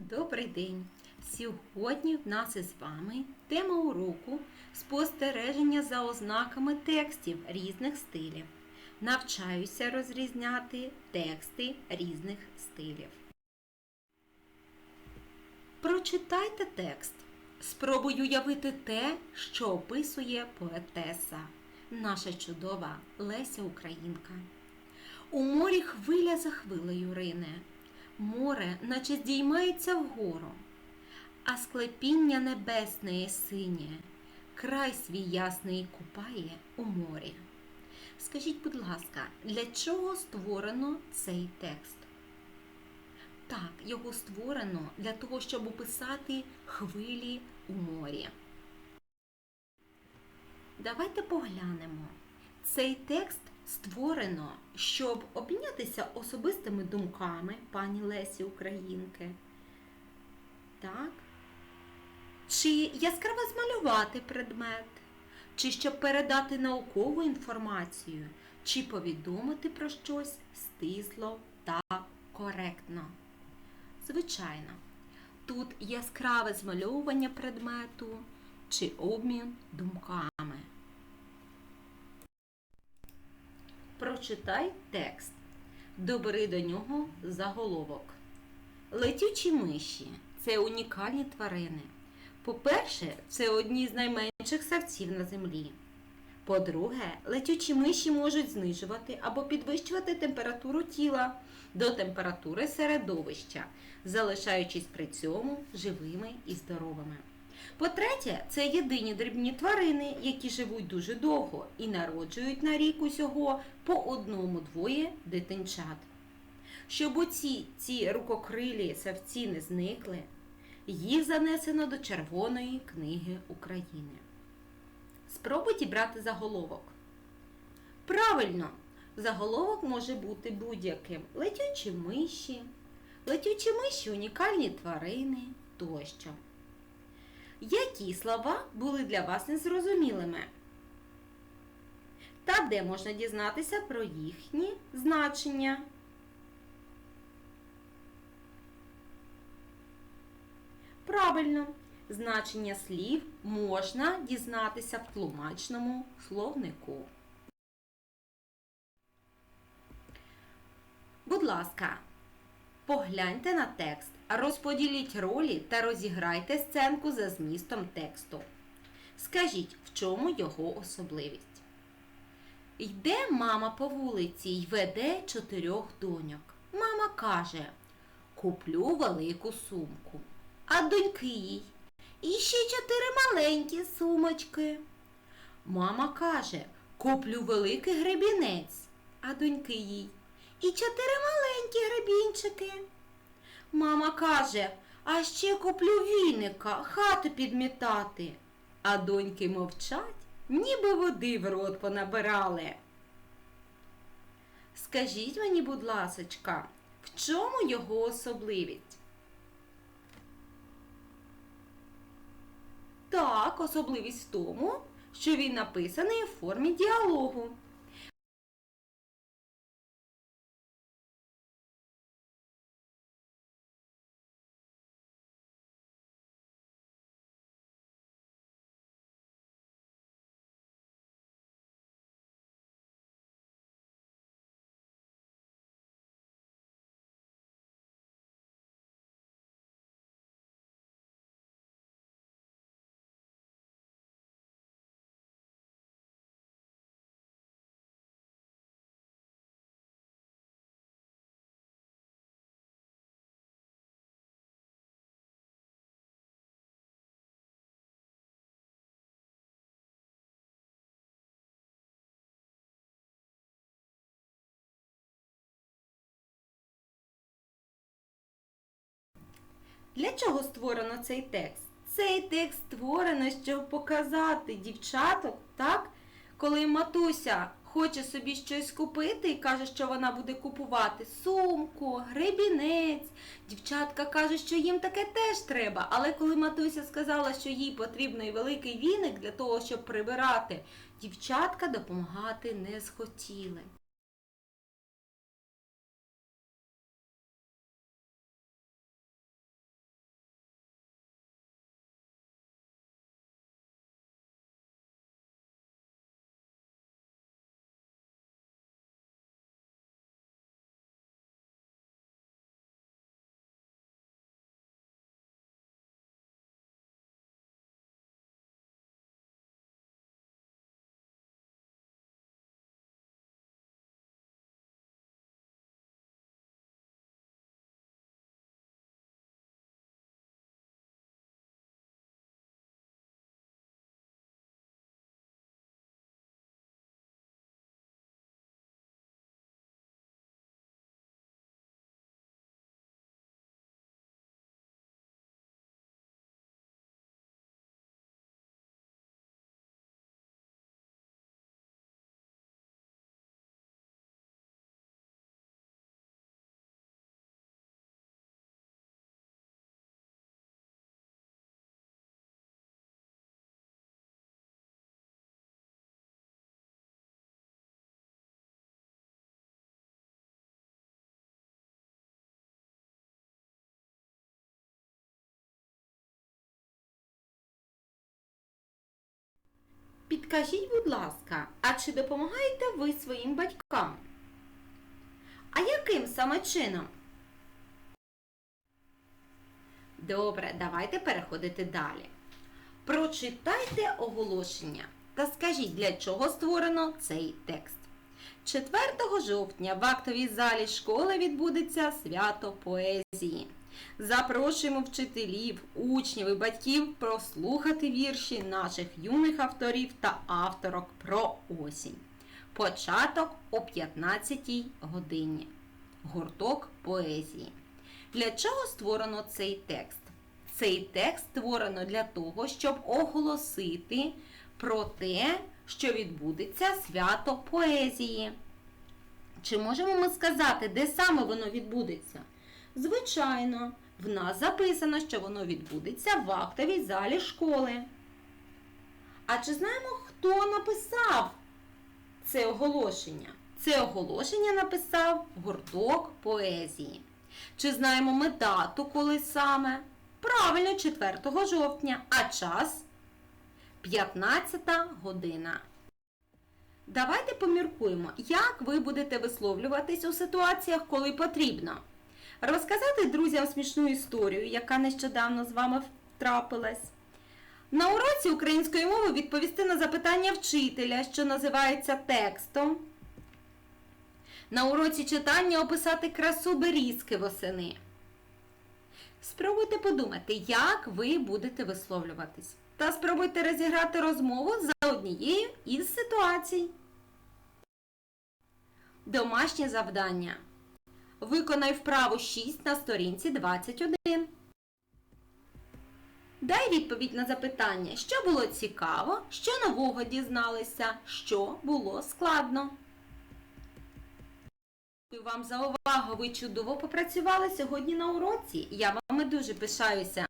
Добрий день! Сьогодні в нас із вами тема уроку спостереження за ознаками текстів різних стилів. Навчаюся розрізняти тексти різних стилів. Прочитайте текст. Спробуй уявити те, що описує поетеса, наша чудова Леся Українка. У морі хвиля за хвилею рине, море, наче здіймається вгору, а склепіння небесне і синє, край свій ясний купає у морі. Скажіть, будь ласка, для чого створено цей текст? Так, його створено для того, щоб описати хвилі у морі. Давайте поглянемо. Цей текст створено, щоб обмінятися особистими думками пані Лесі Українки. Так? Чи яскраво змалювати предмет, чи щоб передати наукову інформацію, чи повідомити про щось стисло та коректно. Звичайно, тут яскраве змальовування предмету чи обмін думками. Прочитай текст. Добери до нього заголовок. Летючі миші це унікальні тварини. По-перше, це одні з найменших савців на землі. По-друге, летючі миші можуть знижувати або підвищувати температуру тіла до температури середовища, залишаючись при цьому живими і здоровими. По-третє, це єдині дрібні тварини, які живуть дуже довго і народжують на рік усього по одному-двоє дитинчат. Щоб оці ці рукокрилі савці не зникли, їх занесено до Червоної книги України. Спробуй дібрати заголовок. Правильно, заголовок може бути будь-яким летючі миші, летючі миші унікальні тварини тощо. Які слова були для вас незрозумілими? Та де можна дізнатися про їхні значення? Правильно, значення слів можна дізнатися в тлумачному словнику. Будь ласка, погляньте на текст, розподіліть ролі та розіграйте сценку за змістом тексту. Скажіть, в чому його особливість? Йде мама по вулиці й веде чотирьох доньок. Мама каже: Куплю велику сумку. А доньки їй. І ще чотири маленькі сумочки. Мама каже, куплю великий гребінець, а доньки їй. І чотири маленькі гребінчики. Мама каже, а ще куплю віника, хату підмітати. А доньки мовчать, ніби води в рот понабирали. Скажіть мені, будь ласочка, в чому його особливість? Так, особливість в тому, що він написаний у формі діалогу. Для чого створено цей текст? Цей текст створено, щоб показати дівчаток, так? Коли матуся хоче собі щось купити і каже, що вона буде купувати сумку, гребінець. Дівчатка кажуть, що їм таке теж треба. Але коли матуся сказала, що їй потрібний великий віник для того, щоб прибирати, дівчатка допомагати не схотіли. Скажіть, будь ласка, а чи допомагаєте ви своїм батькам? А яким саме чином? Добре, давайте переходити далі. Прочитайте оголошення та скажіть, для чого створено цей текст. 4 жовтня в актовій залі школи відбудеться свято поезії. Запрошуємо вчителів, учнів і батьків прослухати вірші наших юних авторів та авторок про осінь. Початок о 15 годині. Гурток поезії. Для чого створено цей текст? Цей текст створено для того, щоб оголосити про те, що відбудеться свято поезії. Чи можемо ми сказати, де саме воно відбудеться? Звичайно, в нас записано, що воно відбудеться в актовій залі школи. А чи знаємо, хто написав це оголошення? Це оголошення написав гурток поезії. Чи знаємо ми дату, коли саме? Правильно, 4 жовтня, а час 15 година. Давайте поміркуємо, як ви будете висловлюватись у ситуаціях, коли потрібно. Розказати друзям смішну історію, яка нещодавно з вами трапилась. На уроці української мови відповісти на запитання вчителя, що називається текстом. На уроці читання описати красу берізки восени. Спробуйте подумати, як ви будете висловлюватись. Та спробуйте розіграти розмову за однією із ситуацій. Домашнє завдання. Виконай вправу 6 на сторінці 21. Дай відповідь на запитання, що було цікаво, що нового дізналися, що було складно. Дякую вам за увагу. Ви чудово попрацювали сьогодні на уроці. Я вами дуже пишаюся.